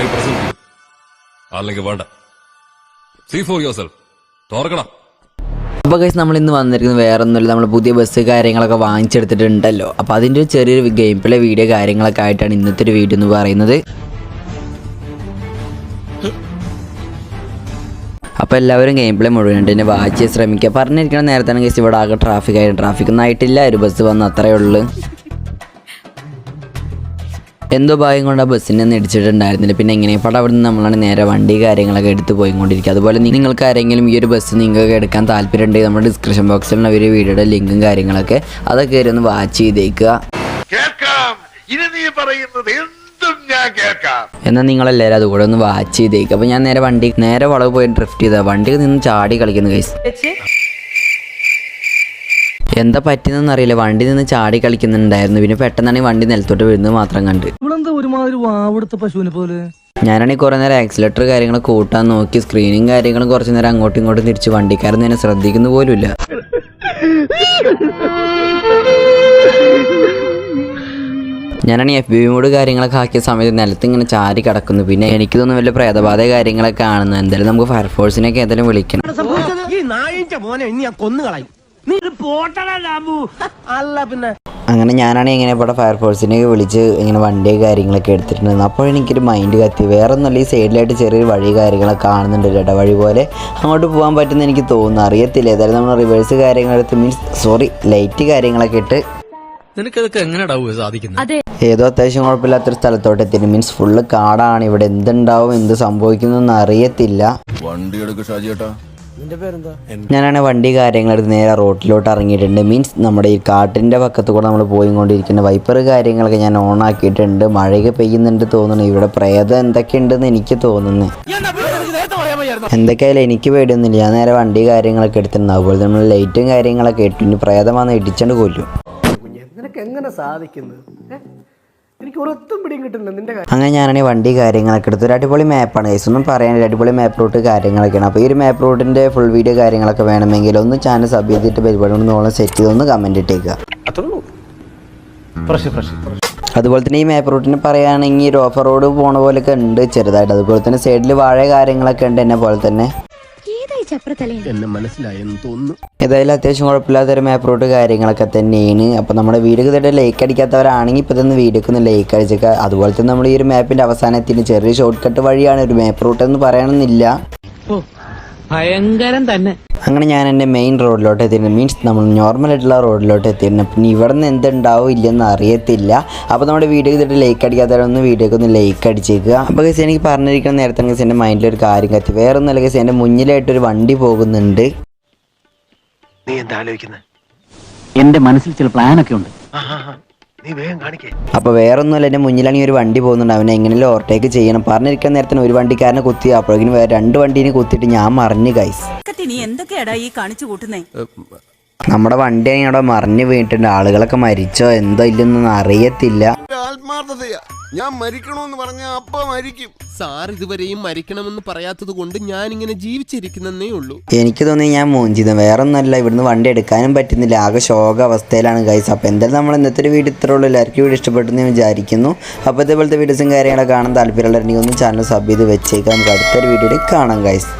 I present you അല്ലെങ്കിൽ വേണ്ട. See for your self തുറക്കണം അപ്പോൾ ഗൈസ് നമ്മൾ ഇന്ന് വന്നിരിക്കുന്നത് വേറെ ഒന്നുമില്ല നമ്മൾ പുതിയ ബസ് കാര്യങ്ങളൊക്കെ വാങ്ങിച്ചെടുത്തിട്ടുണ്ടല്ലോ. അപ്പോൾ അതിന്റെ ഒരു ചെറിയൊരു ഗെയിം പ്ലേ വീഡിയോ കാര്യങ്ങളൊക്കെ ആയിട്ടാണ് ഇന്നത്തെ ഒരു വീഡിയോ എന്ന് പറയുന്നത്. അപ്പോൾ എല്ലാവരും ഗെയിം പ്ലേ മുഴുവനായിട്ട് എന്നെ വാച്ച് ശ്രമിക്കുക. പറഞ്ഞിരിക്കണം നേരത്തെ ഗൈസ് ഇവിടെ ആകെ ട്രാഫിക് ആയിട്ട് ട്രാഫിക് ഒന്നും ആയിട്ടില്ല. ഒരു ബസ് വന്ന് അത്രയേ ഉള്ളൂ. എന്തോ ഭാഗ്യം കൊണ്ട് ആ ബസ്സിനെ ഒന്നും ഇടിച്ചിട്ടുണ്ടായിരുന്നില്ല. പിന്നെ എങ്ങനെ? ഇപ്പോൾ അവിടെ നിന്ന് നമ്മളാണ് നേരെ വണ്ടി കാര്യങ്ങളൊക്കെ എടുത്ത് പോയിക്കൊണ്ടിരിക്കുക. അതുപോലെ നിങ്ങൾക്ക് ആരെങ്കിലും ഈ ഒരു ബസ് നിങ്ങൾക്ക് എടുക്കാൻ താല്പര്യം ഉണ്ടെങ്കിൽ നമ്മുടെ ഡിസ്ക്രിപ്ഷൻ ബോക്സിലുള്ള ഒരു വീഡിയോയുടെ ലിങ്കും കാര്യങ്ങളൊക്കെ അതൊക്കെ കയറി ഒന്ന് വാച്ച് ചെയ്തേക്കുക. കേൾക്കാം. ഇനി നീ പറയുന്നത് എന്നാൽ നിങ്ങളെല്ലാവരും അതുകൂടെ ഒന്ന് വാച്ച് ചെയ്തേക്കും. അപ്പോൾ ഞാൻ നേരെ വണ്ടി നേരെ വളവ് പോയി ഡ്രിഫ്റ്റ് ചെയ്താൽ വണ്ടി നിന്ന് ചാടി കളിക്കുന്നു കൈസ് എന്താ പറ്റുന്ന അറിയില്ല. വണ്ടി നിന്ന് ചാടി കളിക്കുന്നുണ്ടായിരുന്നു. പിന്നെ പെട്ടെന്നാണ് വണ്ടി നിലത്തോട്ട് വീഴുന്നത് മാത്രം കണ്ട്. ഇവളെന്താ ഒരുമാതിരി വാവെടുത്ത പശുവിനെ പോലെ? ഞാനാണെങ്കിൽ കുറേ നേരം ആക്സിലേറ്റർ കാര്യങ്ങൾ കൂട്ടാൻ നോക്കി സ്ക്രീനും കാര്യങ്ങളും കുറച്ച് നേരം അങ്ങോട്ടും ഇങ്ങോട്ടും തിരിച്ച് വണ്ടിക്കാരൻ എന്നെ ശ്രദ്ധിക്കുന്ന പോലുമില്ല. ഞാനാണ് എഫ് ബി മോഡ് കാര്യങ്ങളൊക്കെ ആക്കിയ സമയത്ത് നിലത്ത് ഇങ്ങനെ ചാരി കിടക്കുന്നു. പിന്നെ എനിക്ക് തോന്നുന്നു വലിയ പ്രേതബാധ കാര്യങ്ങളൊക്കെ കാണുന്നു. എന്തായാലും നമുക്ക് ഫയർഫോഴ്സിനെയൊക്കെ എന്തായാലും വിളിക്കണം. പോട്ടടാ ലാബു. അല്ല പിന്നെ. അങ്ങനെ ഞാനാണ് ഇങ്ങനെ ഇവിടെ ഫയർഫോഴ്സിനെ വിളിച്ച് ഇങ്ങനെ വണ്ടി കാര്യങ്ങളൊക്കെ എടുത്തിട്ടുണ്ടായിരുന്നു. അപ്പോൾ എനിക്കൊരു മൈൻഡ് കത്തി. വേറെ ഒന്നുമല്ല ഈ സൈഡിലായിട്ട് ചെറിയൊരു വഴി കാര്യങ്ങളൊക്കെ കാണുന്നുണ്ട്. ചേട്ടാ വഴി പോലെ അങ്ങോട്ട് പോകാൻ പറ്റുമെന്ന് എനിക്ക് തോന്നുന്നു. അറിയത്തില്ല. ഏതായാലും നമ്മൾ റിവേഴ്സ് കാര്യങ്ങളെടുത്ത് മീൻസ് സോറി ലൈറ്റ് കാര്യങ്ങളൊക്കെ ഇട്ട് നിനക്കതൊക്കെ എങ്ങനെയാടാവുക സാധിക്കുന്നത് ഏതോ അത്യാവശ്യം കുഴപ്പമില്ലാത്തൊരു സ്ഥലത്തോട്ട് എത്തി മീൻസ് ഫുള്ള് കാടാണ്. ഇവിടെ എന്തുണ്ടാവും എന്ത് സംഭവിക്കുന്നൊന്നും അറിയത്തില്ല. വണ്ടി എടുക്ക് ഷാജി ചേട്ടാ ഞാനാണ് വണ്ടി കാര്യങ്ങളെടുത്ത് നേരെ റോട്ടിലോട്ട് ഇറങ്ങിയിട്ടുണ്ട്. മീൻസ് നമ്മുടെ ഈ കാട്ടിന്റെ പക്കത്ത് കൂടെ നമ്മൾ പോയിക്കൊണ്ടിരിക്കുന്ന വൈപ്പർ കാര്യങ്ങളൊക്കെ ഞാൻ ഓൺ ആക്കിയിട്ടുണ്ട്. മഴയൊക്കെ പെയ്യുന്നുണ്ട് തോന്നുന്നു. ഇവിടെ പ്രേതം എന്തൊക്കെയുണ്ടെന്ന് എനിക്ക് തോന്നുന്നു. എന്തൊക്കെയായാലും എനിക്ക് പേടിയൊന്നുമില്ല. ഞാൻ നേരെ വണ്ടി കാര്യങ്ങളൊക്കെ എടുത്തിട്ടുണ്ട്. അതുപോലെ നമ്മൾ ലൈറ്റും കാര്യങ്ങളൊക്കെ ഇട്ടിട്ടുണ്ട്. പ്രേതമാണെന്ന് ഇടിച്ചുകൊണ്ട് കൊല്ലും. എങ്ങനെ സാധിക്കുന്നു ഏ? എനിക്ക് ഒരൊത്തും പിടിയും കിട്ടുന്നില്ല നിന്റെ കാര്യം. അങ്ങനെ ഞാനാണ് വണ്ടി കാര്യങ്ങളൊക്കെ എടുത്തു ഒരു അടിപൊളി മാപ്പാണ് കേസ് ഒന്നും പറയാനില്ല. അടിപൊളി മാപ്പ് റൂട്ട് കാര്യങ്ങളൊക്കെയാണ്. അപ്പോൾ ഈ ഒരു മാപ്പ് റൂട്ടിന്റെ ഫുൾ വീഡിയോ കാര്യങ്ങളൊക്കെ വേണമെങ്കിൽ ഒന്ന് ചാനൽ സബ് ചെയ്തിട്ട് പരിപാടി ഒന്ന് ഓളം സെറ്റ് ചെയ്ത് ഒന്ന് കമന്റ് ഇട്ടേക്കുക അതുപോലെ തന്നെ ഈ മാപ്പ് റൂട്ടിന് പറയുകയാണെങ്കിൽ ഒരു ഓഫർ റോഡ് പോണ പോലെയൊക്കെ ഉണ്ട് ചെറുതായിട്ട്. അതുപോലെ തന്നെ സൈഡിൽ വാഴ കാര്യങ്ങളൊക്കെ ഉണ്ട് എന്നെ പോലെ തന്നെ. എന്നെ മനസ്സിലായെന്ന് തോന്നുന്നു. ഏതായാലും അത്യാവശ്യം കുഴപ്പമില്ലാത്തൊരു മാപ്പ് റൂട്ട് കാര്യങ്ങളൊക്കെ തന്നെയാണ്. അപ്പോൾ നമ്മുടെ വീഡിയോ തന്നെ ലൈക്ക് അടിക്കാത്തവരാണെങ്കിൽ ഇപ്പോൾ തന്നെ വീഡിയോക്ക് ഒന്ന് ലൈക്ക് അടിച്ചേക്കുക അതുപോലെ തന്നെ നമ്മൾ ഈ ഒരു മാപ്പിന്റെ അവസാനത്തിന് ചെറിയ ഷോർട്ട് കട്ട് വഴിയാണ് ഒരു മാപ്പ് റൂട്ട് എന്ന് പറയണമെന്നില്ല. ഭയങ്കരം തന്നെ. അങ്ങനെ ഞാൻ എന്റെ മെയിൻ റോഡിലോട്ട് എത്തിയിരുന്നു. മീൻസ് നമ്മൾ നോർമൽ ആയിട്ടുള്ള റോഡിലോട്ട് എത്തിയിരുന്നു. പിന്നെ ഇവിടെ നിന്ന് എന്തുണ്ടാവും ഇല്ലെന്ന് അറിയത്തില്ല. അപ്പോൾ നമ്മുടെ വീഡിയോ ഇതിട്ട് ലൈക്ക് അടിക്കാത്തവരൊന്ന് വീഡിയോക്ക് ഒന്ന് ലൈക്ക് അടിച്ചേക്കുക. അപ്പോൾ ഗസ് എനിക്ക് പറഞ്ഞിരിക്കുന്ന നേരത്തെ ഗസ് എന്റെ മൈൻഡിൽ ഒരു കാര്യം കത്തി. വേറെ ഒന്നല്ല ഗസ് എന്റെ മുന്നിലായിട്ടൊരു വണ്ടി പോകുന്നുണ്ട്. നീ എന്താ ആലോചിക്കുന്നത് എന്റെ മനസ്സിൽ ചില പ്ലാനൊക്കെ ഉണ്ട്. അപ്പോൾ വേറൊന്നുമല്ല എന്റെ മുന്നിലാണെങ്കിൽ ഒരു വണ്ടി പോകുന്നുണ്ട്. അവനെ എങ്ങനെയല്ലോ ഓവർടേക്ക് ചെയ്യണം. പറഞ്ഞിരിക്കാൻ നേരത്തിന് ഒരു വണ്ടിക്കാരനെ കുത്തി അപ്പോഴേക്കും വേറെ രണ്ട് വണ്ടീനെ കുത്തിയിട്ട് ഞാൻ മറിഞ്ഞു ഗൈസ് എന്തൊക്കെയാടാ ഈ കാണിച്ചു കൂട്ടുന്നേ? നമ്മുടെ വണ്ടി അവിടെ മറിഞ്ഞു വീണിട്ടുണ്ട്. ആളുകളൊക്കെ മരിച്ചോ എന്തോ ഇല്ലെന്നൊന്നും അറിയത്തില്ല. ആത്മാർത്ഥതയാ. ഞാൻ മരിക്കണമെന്ന് പറഞ്ഞ അപ്പ മരിക്കും. സാർ ഇതുവരെയും മരിക്കണമെന്ന് പറയാത്തത് കൊണ്ട് ഞാൻ ഇങ്ങനെ ജീവിച്ചിരിക്കുന്നേ ഉള്ളൂ. എനിക്ക് തോന്നി ഞാൻ മോഞ്ചിതം. വേറെ ഒന്നല്ല ഇവിടുന്ന് വണ്ടി എടുക്കാനും പറ്റുന്നില്ല. ആകെ ശോക അവസ്ഥയിലാണ് ഗൈസ് അപ്പോൾ എന്തായാലും നമ്മൾ ഇന്നത്തെ ഒരു വീഡിയോ ഇത്രേ ഉള്ളൂ. എല്ലാവർക്കും വീഡിയോ ഇഷ്ടപ്പെട്ടെന്ന് വിചാരിക്കുന്നു. അപ്പോൾ ഇതേപോലത്തെ വീഡിയോസും കാര്യങ്ങളൊക്കെ കാണാൻ താല്പര്യമുള്ളവരുണ്ടെങ്കിൽ ഒന്ന് ചാനൽ സബ് ചെയ്ത് വെച്ചേക്കാം. നമുക്ക് അടുത്തൊരു വീഡിയോയിൽ കാണാം ഗൈസ്